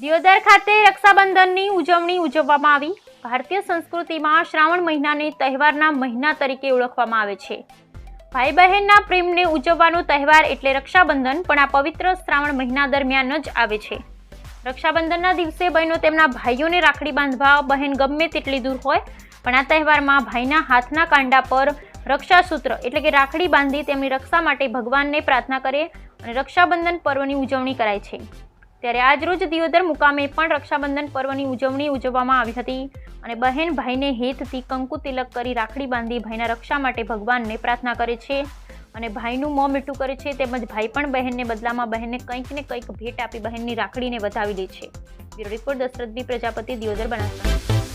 દિયોદર ખાતે રક્ષાબંધનની ઉજવણી ઉજવવામાં આવી. ભારતીય સંસ્કૃતિમાં શ્રાવણ મહિનાને તહેવારના મહિના તરીકે ઓળખવામાં આવે છે. ભાઈ બહેનના પ્રેમને ઉજવવાનો તહેવાર એટલે રક્ષાબંધન, પણ આ પવિત્ર શ્રાવણ મહિના દરમિયાન જ આવે છે. રક્ષાબંધનના દિવસે બહેનો તેમના ભાઈઓને રાખડી બાંધવા, બહેન ગમે તેટલી દૂર હોય, પણ આ તહેવારમાં ભાઈના હાથના કાંડા પર રક્ષાસૂત્ર એટલે કે રાખડી બાંધી તેમની રક્ષા માટે ભગવાનને પ્રાર્થના કરે અને રક્ષાબંધન પર્વની ઉજવણી કરાય છે. ત્યારે આજરોજ દિયોદર મુકામે પણ રક્ષાબંધન પર્વની ઉજવણી ઉજવવામાં આવી હતી અને બહેન ભાઈને હેતથી કંકુ તિલક કરી રાખડી બાંધી ભાઈના રક્ષા માટે ભગવાનને પ્રાર્થના કરે છે અને ભાઈનું મોં મીઠું કરે છે તેમજ ભાઈ પણ બહેનને બદલામાં બહેનને કંઈક ને કંઈક ભેટ આપી બહેનની રાખડીને વધાવી દે છે. Bureau report Dashrath B Prajapati, Deodar Banaskantha.